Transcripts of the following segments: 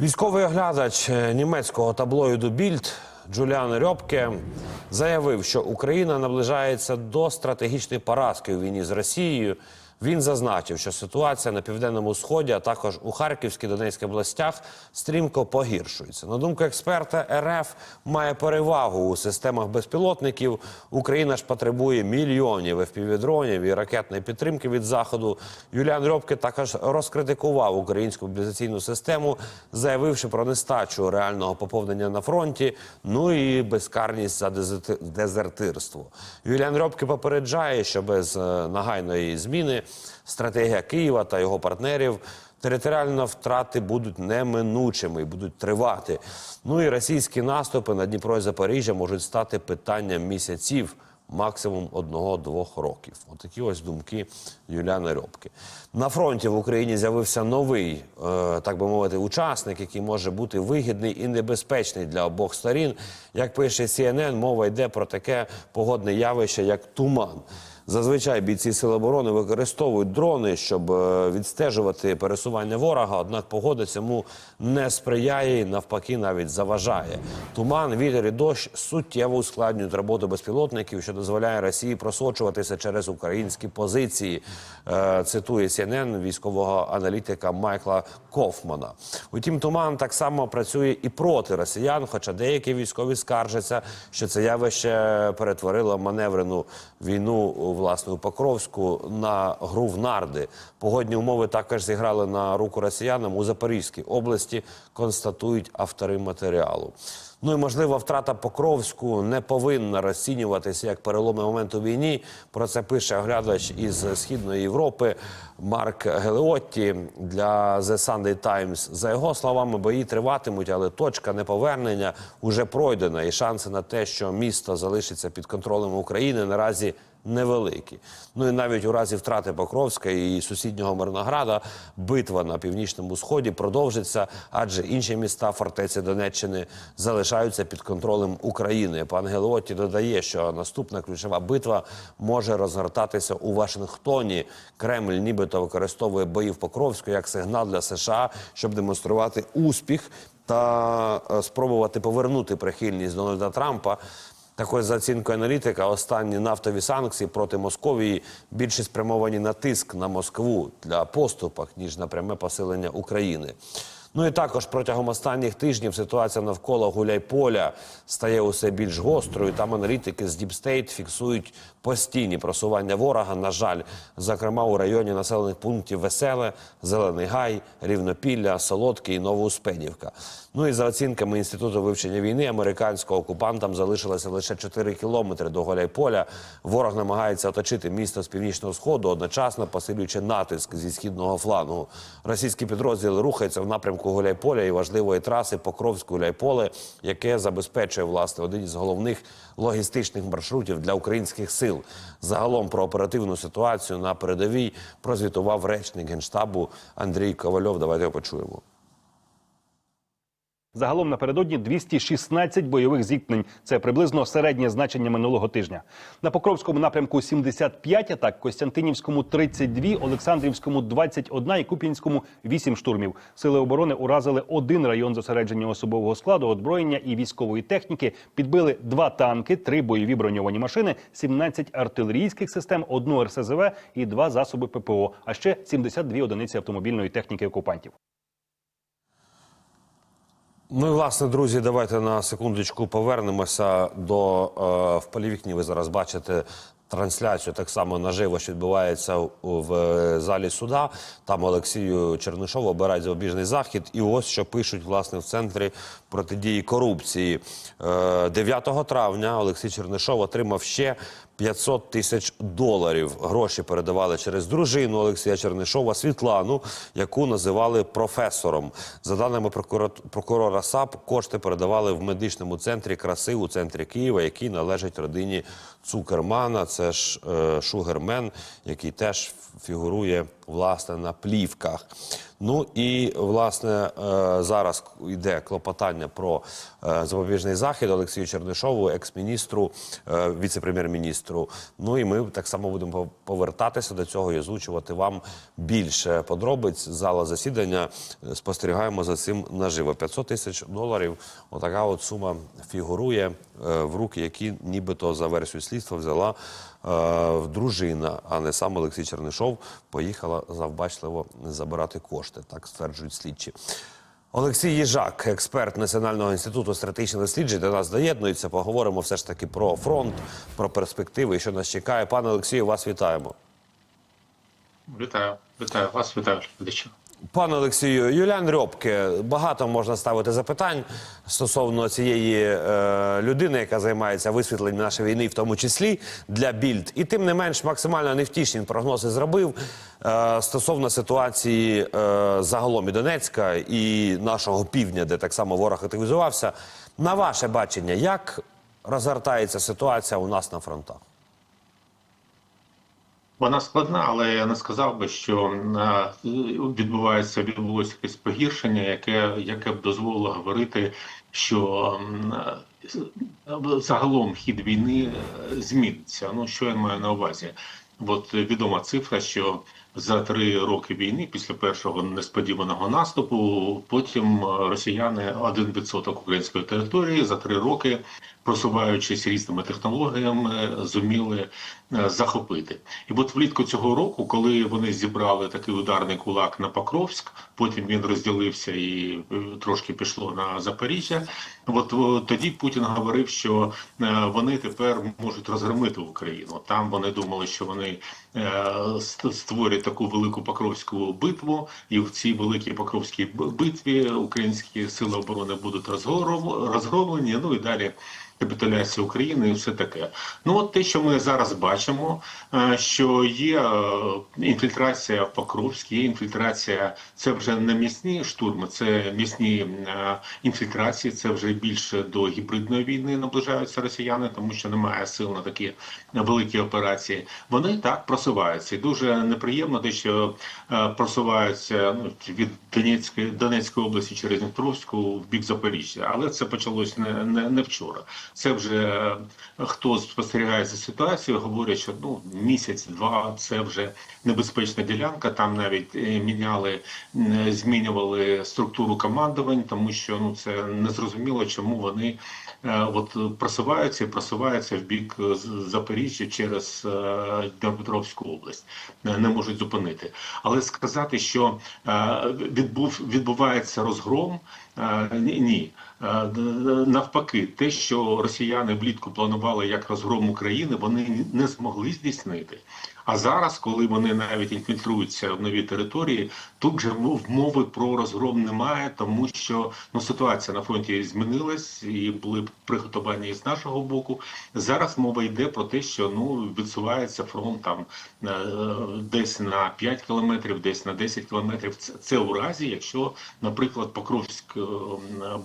Військовий оглядач е, німецького таблоїду Більд Джуліан Рьопке заявив, що Україна наближається до стратегічної поразки у війні з Росією. Він зазначив, що ситуація на південному сході, а також у Харківській Донецькій областях стрімко погіршується. На думку експерта, РФ має перевагу у системах безпілотників. Україна ж потребує мільйонів FPV-дронів і ракетної підтримки від заходу. Юліан Рьопке також розкритикував українську мобілізаційну систему, заявивши про нестачу реального поповнення на фронті, ну і безкарність за дезерти- дезертирство. Юліан Рьопке попереджає, що без е, нагайної зміни стратегія Києва та його партнерів. Територіальні втрати будуть неминучими і будуть тривати. Ну і російські наступи на Дніпро і Запоріжжя можуть стати питанням місяців, максимум одного-двох років. Отакі ось думки Юліани Рьопки. На фронті в Україні з'явився новий, е, так би мовити, учасник, який може бути вигідний і небезпечний для обох сторін. Як пише CNN, мова йде про таке погодне явище, як туман. Зазвичай бійці Сил оборони використовують дрони, щоб е, відстежувати пересування ворога. Однак погода цьому не сприяє і навпаки навіть заважає. Туман, вітер і дощ суттєво ускладнюють роботу безпілотників, що дозволяє Росії просочуватися через українські позиції. Е, Цитує CNN військового аналітика Майкла Кофмана. Утім, туман так само працює і проти росіян, хоча деякі військові скаржаться, що це явище перетворило маневрену війну власне у Покровську на гру в нарди. Погодні умови також зіграли на руку росіянам у Запорізькій області. Констатують автори матеріалу. Ну і можливо, втрата Покровську не повинна розцінюватися як переломний момент у війні. Про це пише оглядач із східної Європи Марк Гелеотті для The Sunday Times. За його словами, бої триватимуть, але точка неповернення уже пройдена, і шанси на те, що місто залишиться під контролем України, наразі невеликі. Ну і навіть у разі втрати Покровська і сусіднього Мирнограда битва на північному сході продовжиться, адже інші міста фортеці Донеччини залишаються під контролем України. Пан Гелоті додає, що наступна ключова битва може розгортатися у Вашингтоні. Кремль нібито використовує бої в Покровську як сигнал для США, щоб демонструвати успіх та е, спробувати повернути прихильність Дональда Трампа. Так ось, за оцінкою аналітика, останні нафтові санкції проти Московії більше спрямовані на тиск на Москву для поступок, ніж на пряме посилення України. Ну і також протягом останніх тижнів ситуація навколо Гуляйполя стає усе більш гострою. Там аналітики з State фіксують постійні просування ворога. На жаль, зокрема у районі населених пунктів Веселе, Зелений Гай, Рівнопілля, Солодке і Новоуспенівка. Ну і за оцінками інституту вивчення війни, американського окупантам залишилося лише 4 кілометри до Гуляйполя. Ворог намагається оточити місто з північного сходу, одночасно посилюючи натиск зі східного флангу. Російські підрозділи рухаються в напрямку Гуляйполя і важливої траси Покровськ-Гуляйполе, яке забезпечує власне один із головних логістичних маршрутів для українських сил. Загалом про оперативну ситуацію на передовій прозвітував речник генштабу Андрій Ковальов. Давайте його почуємо. Загалом напередодні 216 бойових зіткнень. Це приблизно середнє значення минулого тижня. На Покровському напрямку 75 атак, Костянтинівському 32, Олександрівському 21 і Куп'янському 8 штурмів. Сили оборони уразили один район зосередження особового складу, озброєння і військової техніки. Підбили два танки, три бойові броньовані машини, 17 артилерійських систем, одну РСЗВ і два засоби ППО, а ще 72 одиниці автомобільної техніки окупантів. Ну і власне, друзі, давайте на секундочку повернемося до е, в полі вікні. Ви зараз бачите трансляцію так само наживо, що відбувається у- в залі суда. Там Олексію Чернишову обирають запобіжний захід. І ось що пишуть власне в центрі протидії корупції. Е, 9 травня Олексій Чернишов отримав ще 500 тисяч доларів. Гроші передавали через дружину Олексія Чернишова Світлану, яку називали професором. За даними прокурора САП, кошти передавали в медичному центрі краси у центрі Києва, який належить родині Цукермана. Це ж е, Шугермен, який теж фігурує власне на плівках. Ну і власне е, зараз йде клопотання про е, запобіжний захід Олексію Чернишову, екс-міністру, е, віце-прем'єр-міністру. Ну і ми так само будемо пов- повертатися до цього і озвучувати вам більше подробиць. Зала засідання спостерігаємо за цим наживо. 500 тисяч доларів. Отака от сума фігурує в руки, які нібито за версією слідства взяла дружина, а не сам Олексій Чернишов поїхала завбачливо забирати кошти. Так стверджують слідчі. Олексій Їжак, експерт Національного інституту стратегічних досліджень, до нас доєднується. Поговоримо все ж таки про фронт, про перспективи, що нас чекає. Пане Олексію, вас вітаємо. Вітаю, вітаю вас, вітаю. Пане Олексію, Юліан Рьопке, багато можна ставити запитань стосовно цієї е, людини, яка займається висвітленням нашої війни, в тому числі для більд. І тим не менш максимально невтішні прогнози зробив е, стосовно ситуації е, загалом і Донецька і нашого півдня, де так само ворог активізувався. На ваше бачення, як розгортається ситуація у нас на фронтах? Вона складна, але я не сказав би, що е, відбувається відбулося якесь погіршення, яке, яке б дозволило говорити, що е, загалом хід війни е, зміниться. Ну що я маю на увазі? От відома цифра, що за три роки війни, після першого несподіваного наступу, потім е, росіяни 1% української території за три роки, просуваючись різними технологіями, зуміли е, захопити. І от влітку цього року, коли вони зібрали такий ударний кулак на Покровськ, потім він розділився і е, трошки пішло на Запоріжжя. От тоді Путін говорив, що е, вони тепер можуть розгромити Україну. Там вони думали, що вони е, створять таку велику Покровську битву, і в цій великій Покровській битві українські сили оборони будуть розгром- розгромлені. Ну і далі капітуляція України і все таке. Ну от те, що ми зараз бачимо, е, що є е, інфільтрація в Покровській, є інфільтрація, це вже не м'ясні штурми, це м'ясні е, інфільтрації, це вже більше до гібридної війни наближаються росіяни, тому що немає сил на такі великі операції. Вони так просуваються. І дуже неприємно те, що просуваються ну, від Донецької Донецької області через Дніпровську в бік Запоріжжя. Але це почалось не, не, не вчора. Це вже е, хто спостерігає за ситуацією, говорять, що ну місяць-два це вже небезпечна ділянка. Там навіть е, міняли, змінювали структуру командувань, тому що ну це незрозуміло, чому вони е, от просуваються і просуваються в бік Запоріжжя через Дніпропетровську область, не можуть зупинити. Але сказати, що відбув відбувається розгром, е, ні. Е, Навпаки, те, що росіяни влітку планували як розгром України, вони не змогли здійснити. А зараз, коли вони навіть інфільтруються в нові території, тут же мов- мови про розгром немає, тому що ну ситуація на фронті змінилась і були приготування з нашого боку. Зараз мова йде про те, що ну відсувається фронт там е, десь на 5 кілометрів, десь на 10 кілометрів. Це, це у разі, якщо, наприклад, Покровськ е,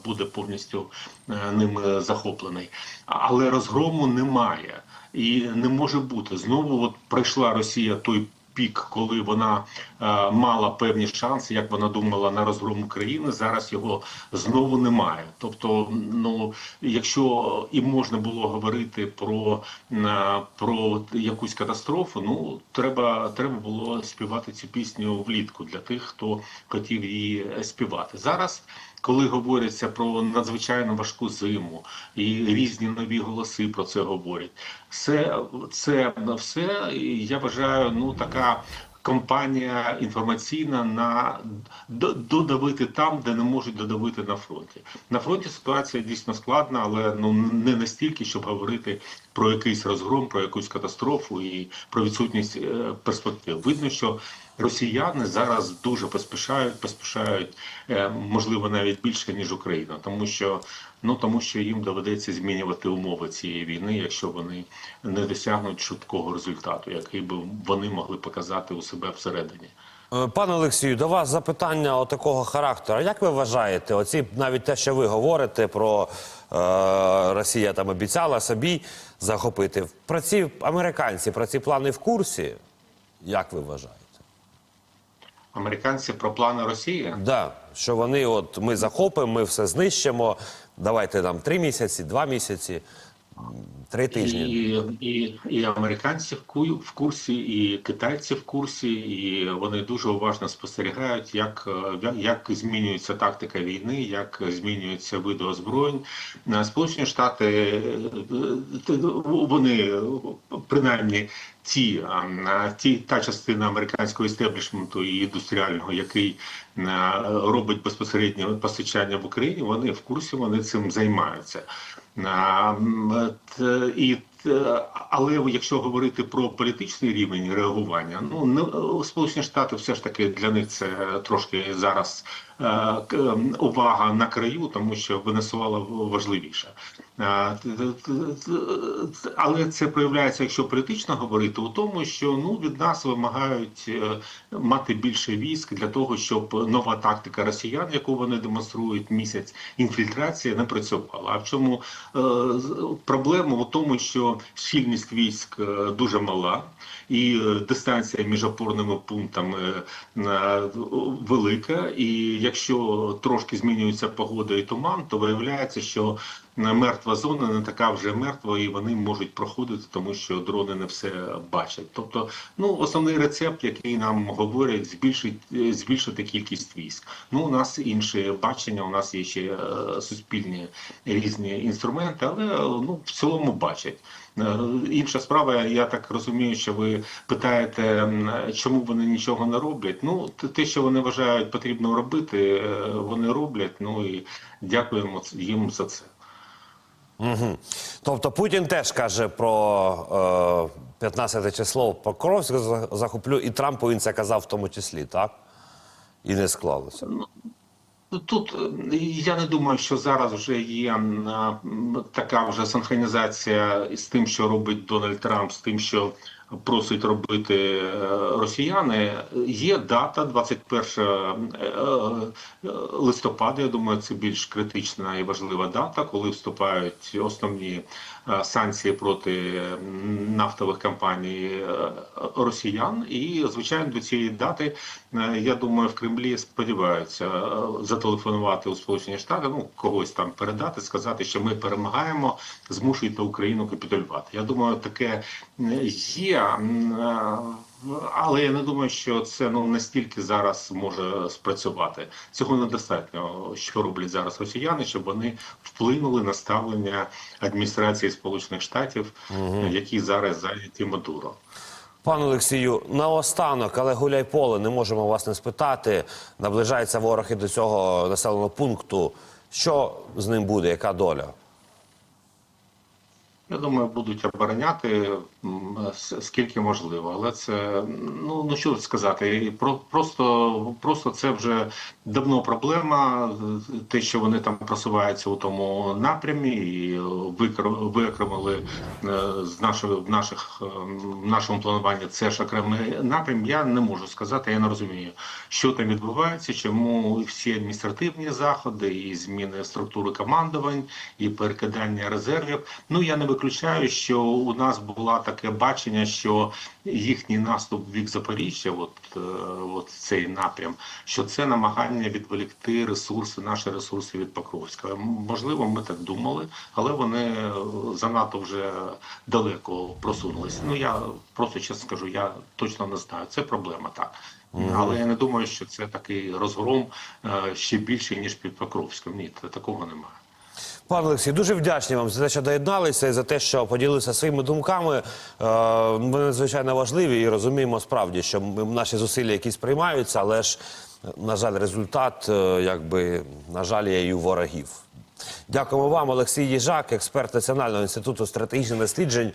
буде повністю е, ним захоплений, але розгрому немає і не може бути знову. От пройшла Росія той пік, коли вона е, мала певні шанси, як вона думала на розгром України. Зараз його знову немає. Тобто, ну якщо і можна було говорити про, е, про якусь катастрофу, ну треба, треба було співати цю пісню влітку для тих, хто хотів її співати зараз. Коли говориться про надзвичайно важку зиму і різні нові голоси про це говорять, все це все я вважаю, ну така кампанія інформаційна на додавити там, де не можуть додавити на фронті. На фронті ситуація дійсно складна, але ну не настільки, щоб говорити про якийсь розгром, про якусь катастрофу і про відсутність е, перспектив. Видно, що росіяни зараз дуже поспішають, поспішають, е, можливо, навіть більше ніж Україна, тому що ну тому, що їм доведеться змінювати умови цієї війни, якщо вони не досягнуть швидкого результату, який би вони могли показати у себе всередині. Е, Пане Олексію, до вас запитання о такого характеру. Як ви вважаєте, оці навіть те, що ви говорите про е, Росія там обіцяла собі захопити, про ці американці, про ці плани в курсі? Як ви вважаєте? Американці про плани Росії. Да, що вони, от ми захопимо, ми все знищимо. Давайте нам три місяці, два місяці, три тижні. І, і, і американці в ку- в курсі, і китайці в курсі, і вони дуже уважно спостерігають, як, е, як змінюється тактика війни, як змінюються види озброєнь. Е, Сполучені Штати е, вони принаймні. Ті, ті та частина американського істеблішменту і індустріального, який робить безпосереднє постачання в Україні, вони в курсі, вони цим займаються. А, І але якщо говорити про політичний рівень реагування, ну не Сполучені Штати все ж таки для них це трошки зараз е, увага на краю, тому що Венесуела важливіша. Але це проявляється, якщо політично говорити, у тому, що ну від нас вимагають е, мати більше військ для того, щоб нова тактика росіян, яку вони демонструють місяць інфільтрація, не працювала. А в чому е, проблема у тому, що щільність військ е, дуже мала, і дистанція між опорними пунктами велика. І якщо трошки змінюється погода і туман, то виявляється, що мертва зона не така вже мертва, і вони можуть проходити, тому що дрони не все бачать. Тобто, ну основний рецепт, який нам говорять, збільшить е, збільшити кількість військ. Ну у нас інше бачення, у нас є ще е, суспільні різні інструменти, але е, ну в цілому бачать. Інша справа, я так розумію, що ви питаєте, чому вони нічого не роблять. Ну, те- що вони вважають потрібно робити, вони роблять. Ну і дякуємо їм за це. Угу. Тобто Путін теж каже про е, 15 число за- захоплю, і Трампу він це казав в тому числі, так? І не склалося. Ну, Тут е, я не думаю, що зараз вже є така вже синхронізація з тим, що робить Дональд Трамп, з тим, що просить робити е, росіяни. Є дата 21 е, е, листопада. Я думаю, це більш критична і важлива дата, коли вступають основні санкції проти нафтових компаній росіян. І звичайно до цієї дати я думаю, в Кремлі сподіваються е, зателефонувати у Сполучені Штати, ну когось там передати, сказати, що ми перемагаємо, змушуйте Україну капітулювати. Я думаю, таке е, є. е, Але я не думаю, що це ну настільки зараз може спрацювати. Цього недостатньо, що роблять зараз росіяни, щоб вони вплинули на ставлення адміністрації Сполучених Штатів, які зараз зайняті Мадуро. Пане Олексію, наостанок, але гуляй поле, не можемо вас не спитати. Наближається ворог і до цього населеного пункту. Що з ним буде? Яка доля? Я думаю, будуть обороняти скільки можливо, але це ну ну що сказати, про просто просто це вже давно проблема. Те, що вони там просуваються у тому напрямі, і викр- е, з нашої в наших е, в нашому плануванні це ж окремий напрям. Я не можу сказати, я не розумію, що там відбувається, чому всі адміністративні заходи, і зміни структури командувань, і перекидання резервів. Ну я не виключаю, що у нас було таке бачення, що їхній наступ в бік Запоріжжя, от, е, от цей напрям, що це намагання відволікти ресурси, наші ресурси від Покровська. Можливо, ми так думали, але вони е, занадто вже далеко просунулися. Ну я просто чесно скажу, я точно не знаю. Це проблема так. Але я не думаю, що це такий розгром е, ще більший, ніж під Покровськом. Ні, такого немає. Пане Олексій, дуже вдячні вам за те, що доєдналися і за те, що поділилися своїми думками. Ми Вони надзвичайно важливі і розуміємо справді, що наші зусилля якісь приймаються, але ж, на жаль, результат, е, якби, на жаль, є і у ворогів. Дякуємо вам, Олексій Єжак, експерт Національного інституту стратегічних досліджень.